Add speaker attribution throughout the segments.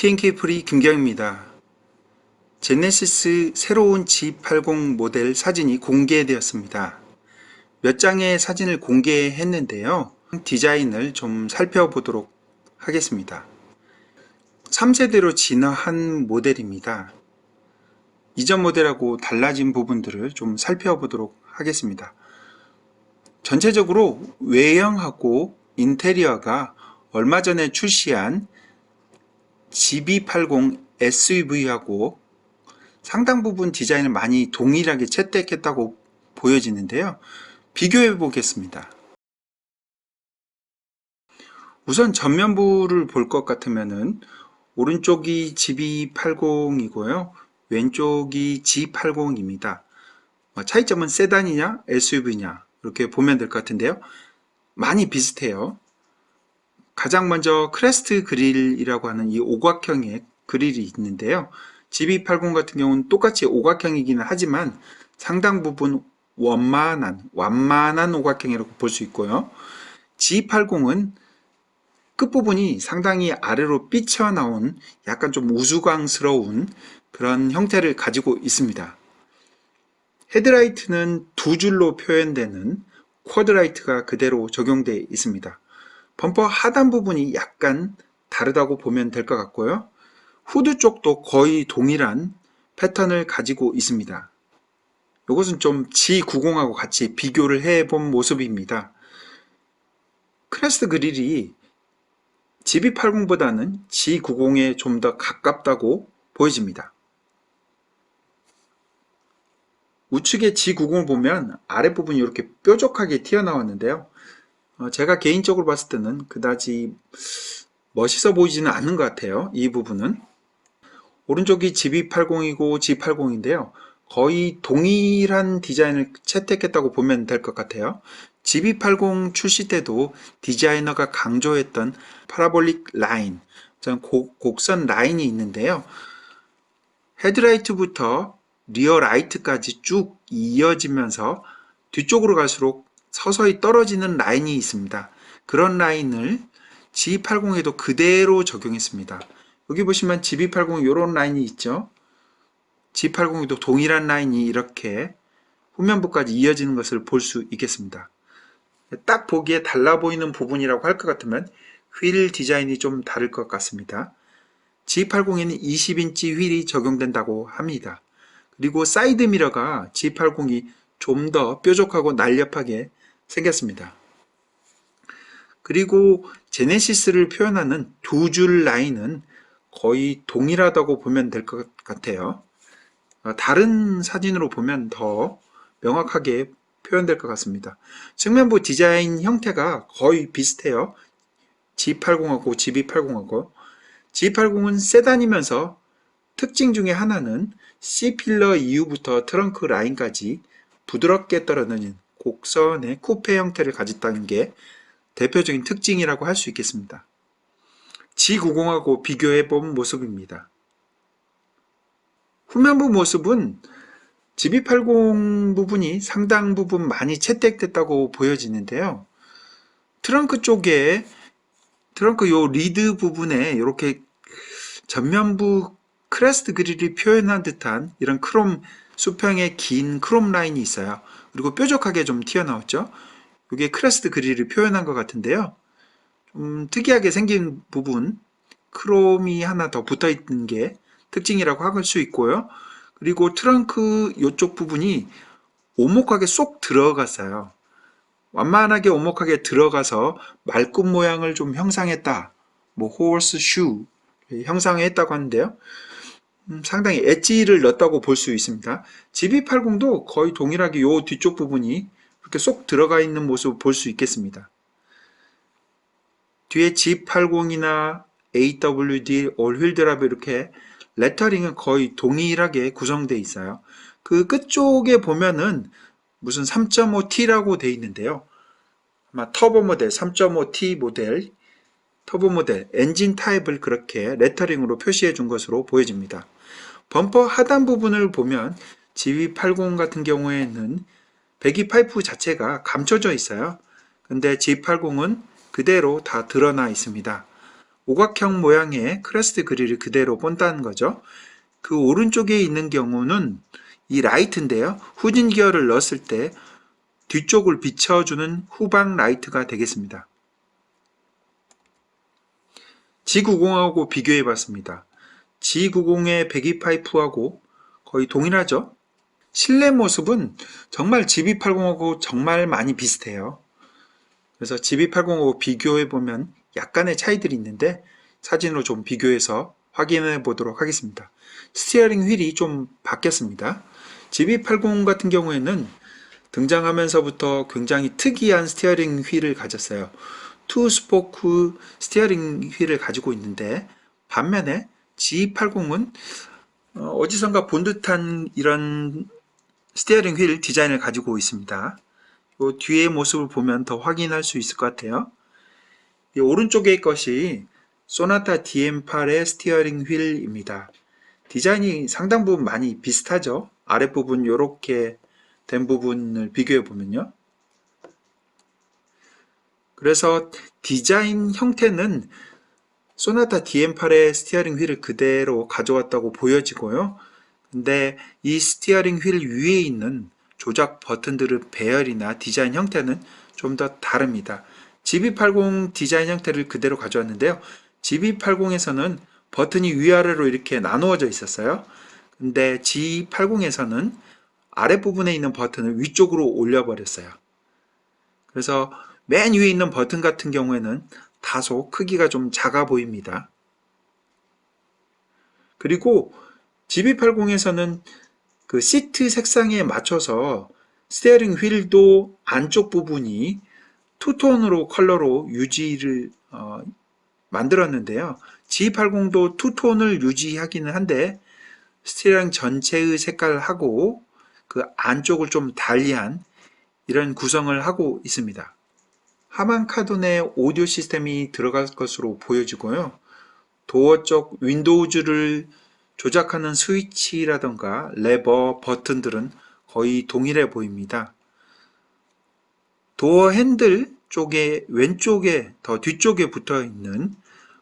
Speaker 1: TNK 프리 김경입니다. 제네시스 새로운 G80 모델 사진이 공개되었습니다. 몇 장의 사진을 공개했는데요. 디자인을 좀 살펴보도록 하겠습니다. 3세대로 진화한 모델입니다. 이전 모델하고 달라진 부분들을 좀 살펴보도록 하겠습니다. 전체적으로 외형하고 인테리어가 얼마 전에 출시한 GB80 SUV하고 상당 부분 디자인을 많이 동일하게 채택했다고 보여지는데요. 비교해 보겠습니다. 우선 전면부를 볼 것 같으면은 오른쪽이 GB80이고요. 왼쪽이 G80입니다. 차이점은 세단이냐 SUV냐 이렇게 보면 될 것 같은데요. 많이 비슷해요. 가장 먼저 크레스트 그릴이라고 하는 이 오각형의 그릴이 있는데요. GB80 같은 경우는 똑같이 오각형이기는 하지만 상당 부분 원만한, 완만한 오각형이라고 볼 수 있고요. G80은 끝부분이 상당히 아래로 삐쳐나온 약간 좀 우스꽝스러운 그런 형태를 가지고 있습니다. 헤드라이트는 두 줄로 표현되는 쿼드라이트가 그대로 적용되어 있습니다. 범퍼 하단 부분이 약간 다르다고 보면 될 것 같고요. 후드 쪽도 거의 동일한 패턴을 가지고 있습니다. 이것은 좀 G90하고 같이 비교를 해본 모습입니다. 크레스트 그릴이 GB80보다는 G90에 좀 더 가깝다고 보여집니다. 우측의 G90을 보면 아랫부분이 이렇게 뾰족하게 튀어나왔는데요. 어, 제가 개인적으로 봤을 때는 그다지 멋있어 보이지는 않는 것 같아요. 이 부분은. 오른쪽이 GB80이고 G80인데요. 거의 동일한 디자인을 채택했다고 보면 될 것 같아요. GB80 출시 때도 디자이너가 강조했던 파라볼릭 라인, 곡, 곡선 라인이 있는데요. 헤드라이트부터 리어 라이트까지 쭉 이어지면서 뒤쪽으로 갈수록 서서히 떨어지는 라인이 있습니다. 그런 라인을 G80에도 그대로 적용했습니다. 여기 보시면 GB80 이런 라인이 있죠. G80에도 동일한 라인이 이렇게 후면부까지 이어지는 것을 볼 수 있겠습니다. 딱 보기에 달라 보이는 부분이라고 할 것 같으면 휠 디자인이 좀 다를 것 같습니다. G80에는 20인치 휠이 적용된다고 합니다. 그리고 사이드 미러가 G80이 좀 더 뾰족하고 날렵하게 생겼습니다. 그리고 제네시스를 표현하는 두 줄 라인은 거의 동일하다고 보면 될 것 같아요. 어, 다른 사진으로 보면 더 명확하게 표현될 것 같습니다. 측면부 디자인 형태가 거의 비슷해요. G80하고 GB80하고 G80은 세단이면서 특징 중에 하나는 C필러 이후부터 트렁크 라인까지 부드럽게 떨어지는 곡선의 쿠페 형태를 가졌다는 게 대표적인 특징이라고 할 수 있겠습니다. G90하고 비교해 본 모습입니다. 후면부 모습은 GB80 부분이 상당 부분 많이 채택됐다고 보여지는데요. 트렁크 쪽에 트렁크 요 리드 부분에 이렇게 전면부 크레스트 그릴이 표현한 듯한 이런 크롬 수평의 긴 크롬 라인이 있어요. 그리고 뾰족하게 좀 튀어나왔죠. 이게 크레스트 그릴을 표현한 것 같은데요. 좀 특이하게 생긴 부분 크롬이 하나 더 붙어 있는 게 특징이라고 할 수 있고요. 그리고 트렁크 이쪽 부분이 오목하게 쏙 들어갔어요. 완만하게 오목하게 들어가서 말꿈 모양을 좀 형상했다. 뭐 호스 슈 형상했다고 하는데요. 음, 상당히 엣지를 넣었다고 볼 수 있습니다. GB80도 거의 동일하게 이 뒤쪽 부분이 이렇게 쏙 들어가 있는 모습을 볼수 있겠습니다. 뒤에 G80이나 AWD, 올휠 드랍 이렇게 레터링은 거의 동일하게 구성되어 있어요. 그 끝쪽에 보면은 무슨 3.5T라고 되어 있는데요. 아마 터보 모델, 3.5T 모델, 터보 모델, 엔진 타입을 그렇게 레터링으로 표시해 준 것으로 보여집니다. 범퍼 하단 부분을 보면 GV80 같은 경우에는 배기 파이프 자체가 감춰져 있어요. 근데 G80은 그대로 다 드러나 있습니다. 오각형 모양의 크레스트 그릴을 그대로 본다는 거죠. 그 오른쪽에 있는 경우는 이 라이트인데요. 후진 기어를 넣었을 때 뒤쪽을 비춰주는 후방 라이트가 되겠습니다. G90하고 비교해 봤습니다. G90의 배기 파이프하고 거의 동일하죠? 실내 모습은 정말 GB80하고 정말 많이 비슷해요. 그래서 GB80하고 비교해 보면 약간의 차이들이 있는데 사진으로 좀 비교해서 확인해 보도록 하겠습니다. 스티어링 휠이 좀 바뀌었습니다. GB80 같은 경우에는 등장하면서부터 굉장히 특이한 스티어링 휠을 가졌어요. 투 스포크 스티어링 휠을 가지고 있는데 반면에 G80은 어디선가 본 듯한 이런 스티어링 휠 디자인을 가지고 있습니다. 요 뒤의 모습을 보면 더 확인할 수 있을 것 같아요. 이 오른쪽의 것이 소나타 DM8의 스티어링 휠입니다. 디자인이 상당 부분 많이 비슷하죠. 아랫부분 이렇게 된 부분을 비교해 보면요. 그래서 디자인 형태는 소나타 DM8의 스티어링 휠을 그대로 가져왔다고 보여지고요. 근데 이 스티어링 휠 위에 있는 조작 버튼들의 배열이나 디자인 형태는 좀 더 다릅니다. GB80 디자인 형태를 그대로 가져왔는데요. GB80에서는 버튼이 위아래로 이렇게 나누어져 있었어요. 근데 G80에서는 아랫부분에 있는 버튼을 위쪽으로 올려버렸어요. 그래서 맨 위에 있는 버튼 같은 경우에는 다소 크기가 좀 작아 보입니다. 그리고 GB80에서는 그 시트 색상에 맞춰서 스티어링 휠도 안쪽 부분이 투톤으로 컬러로 유지를 어, 만들었는데요. G80도 투톤을 유지하기는 한데 스티어링 전체의 색깔하고 그 안쪽을 좀 달리한 이런 구성을 하고 있습니다. 하만 카돈의 오디오 시스템이 들어갈 것으로 보여지고요. 도어 쪽 윈도우즈를 조작하는 스위치라던가 레버, 버튼들은 거의 동일해 보입니다. 도어 핸들 쪽에 왼쪽에 더 뒤쪽에 붙어 있는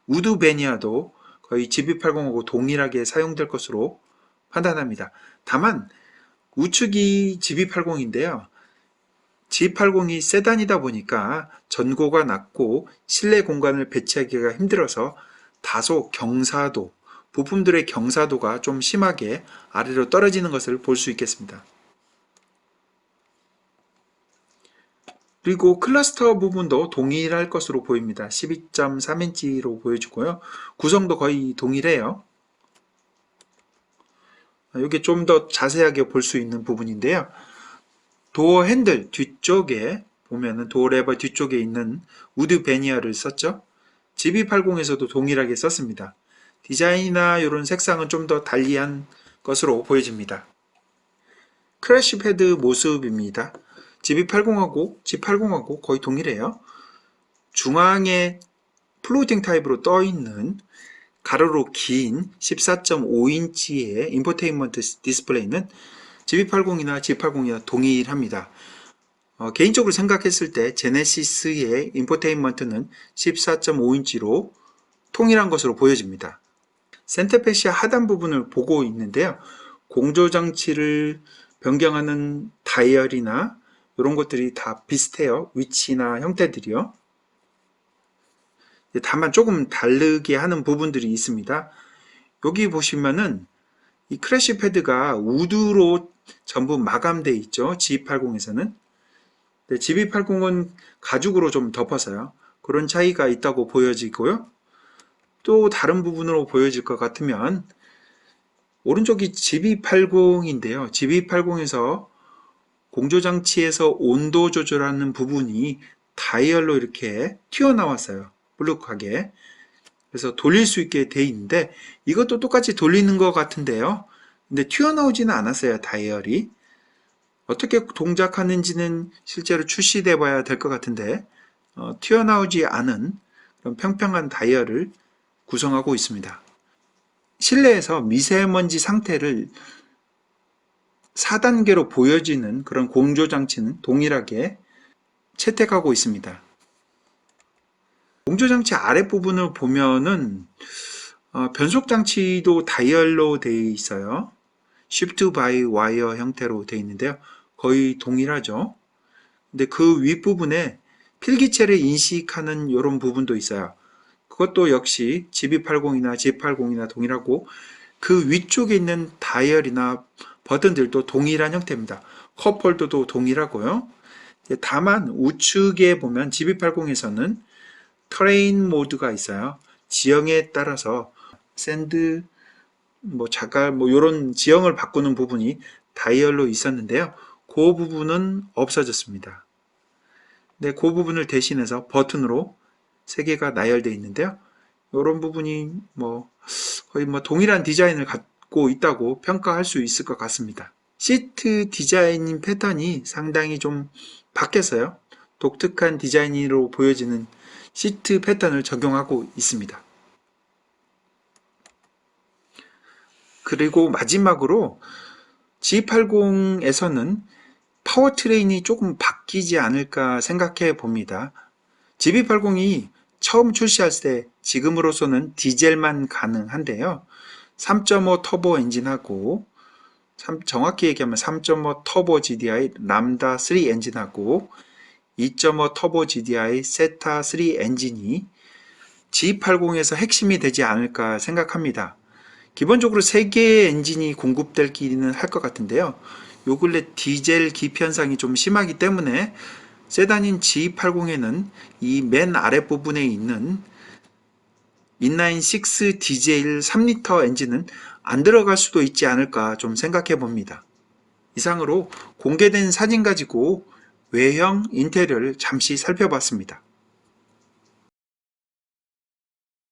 Speaker 1: 우드 베니아도 거의 GB80하고 동일하게 사용될 것으로 판단합니다. 다만 우측이 GB80인데요. G80이 세단이다 보니까 전고가 낮고 실내 공간을 배치하기가 힘들어서 다소 경사도, 부품들의 경사도가 좀 심하게 아래로 떨어지는 것을 볼 수 있겠습니다. 그리고 클러스터 부분도 동일할 것으로 보입니다. 12.3인치로 보여지고요. 구성도 거의 동일해요. 이게 좀 더 자세하게 볼 수 있는 부분인데요. 도어 핸들 뒤쪽에 보면은 도어 레버 뒤쪽에 있는 우드 베니어를 썼죠. GB80에서도 동일하게 썼습니다. 디자인이나 이런 색상은 좀 더 달리한 것으로 보여집니다. 크래쉬 패드 모습입니다. GB80하고 G80하고 거의 동일해요. 중앙에 플로팅 타입으로 떠 있는 가로로 긴 14.5인치의 인포테인먼트 디스플레이는 GB80이나 G80이나 동일합니다. 어, 개인적으로 생각했을 때 제네시스의 인포테인먼트는 14.5인치로 통일한 것으로 보여집니다. 센터페시아 하단 부분을 보고 있는데요. 공조장치를 변경하는 다이얼이나 이런 것들이 다 비슷해요. 위치나 형태들이요. 다만 조금 다르게 하는 부분들이 있습니다. 여기 보시면은 이 크래시 패드가 우드로 전부 마감되어 있죠. G80에서는. GB80은 가죽으로 좀 덮어서요. 그런 차이가 있다고 보여지고요. 또 다른 부분으로 보여질 것 같으면 오른쪽이 GB80인데요. GB80에서 공조장치에서 온도 조절하는 부분이 다이얼로 이렇게 튀어나왔어요. 블룩하게. 그래서 돌릴 수 있게 돼 있는데 이것도 똑같이 돌리는 것 같은데요. 근데 튀어나오지는 않았어요. 다이얼이. 어떻게 동작하는지는 실제로 출시돼 봐야 될 것 같은데 어, 튀어나오지 않은 그런 평평한 다이얼을 구성하고 있습니다. 실내에서 미세먼지 상태를 4단계로 보여지는 그런 공조 장치는 동일하게 채택하고 있습니다. 공조장치 아랫부분을 보면은 어, 변속 장치도 다이얼로 되어 있어요. Shift by Wire 형태로 되어 있는데요. 거의 동일하죠. 근데 그 윗부분에 필기체를 인식하는 이런 부분도 있어요. 그것도 역시 GB80이나 G80이나 동일하고 그 위쪽에 있는 다이얼이나 버튼들도 동일한 형태입니다. 컵홀더도 동일하고요. 다만 우측에 보면 GB80에서는 트레인 모드가 있어요. 지형에 따라서 샌드, 뭐 자갈, 뭐 이런 지형을 바꾸는 부분이 다이얼로 있었는데요. 그 부분은 없어졌습니다. 네, 그 부분을 대신해서 버튼으로 세 개가 나열되어 있는데요. 이런 부분이 뭐 거의 뭐 동일한 디자인을 갖고 있다고 평가할 수 있을 것 같습니다. 시트 디자인 패턴이 상당히 좀 바뀌었어요. 독특한 디자인으로 보여지는 시트 패턴을 적용하고 있습니다. 그리고 마지막으로 G80에서는 파워트레인이 조금 바뀌지 않을까 생각해 봅니다. GB80이 처음 출시할 때 지금으로서는 디젤만 가능한데요. 3.5 터보 엔진하고 정확히 얘기하면 3.5 터보 GDI 람다 3 엔진하고 2.5 터보 GDI 세타 3 엔진이 G80에서 핵심이 되지 않을까 생각합니다. 기본적으로 3개의 엔진이 공급될 기는 할 것 같은데요. 요 근래 디젤 기피 현상이 좀 심하기 때문에 세단인 G80에는 이 맨 아랫부분에 있는 인라인 6 디젤 3리터 엔진은 안 들어갈 수도 있지 않을까 좀 생각해 봅니다. 이상으로 공개된 사진 가지고 외형 인테리어를 잠시 살펴봤습니다.